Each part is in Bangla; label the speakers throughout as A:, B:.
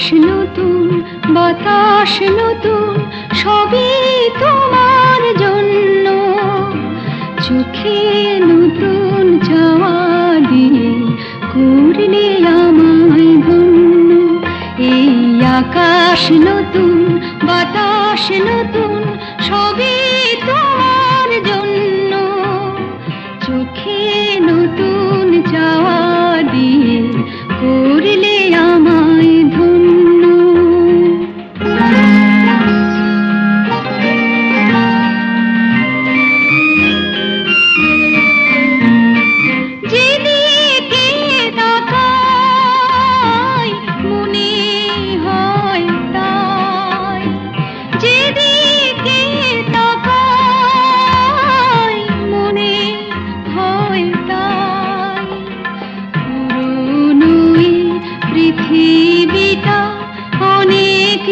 A: আকাশ নতুন, বাতাস নতুন, সবই তোমার জন্য। চোখে নতুন চাওয়া দিয়ে করলে আমায় ধন্য। এই আকাশ নতুন, বাতাস নতুন, সবই তোমার জন্য। চোখে নতুন চাওয়া দিয়ে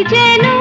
A: যেন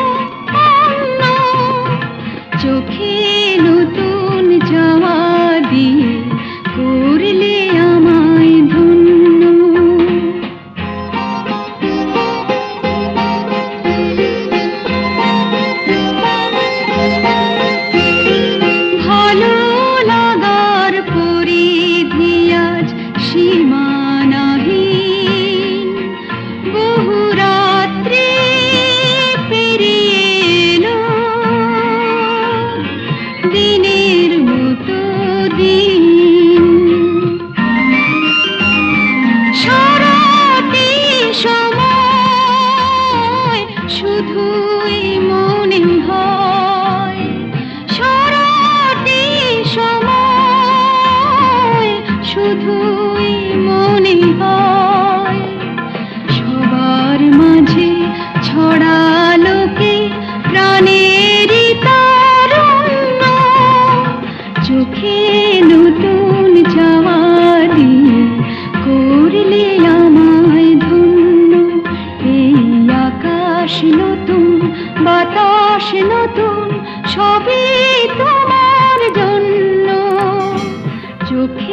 A: দিনের মতো দিন। শুধুই মনে হয়। সারাটি সময় শুধুই চোখে নতুন চাওয়ালি করলে আমায় ধন্য। এই আকাশ নতুন, বাতাস নতুন, সবই তোমার জন্য। চোখে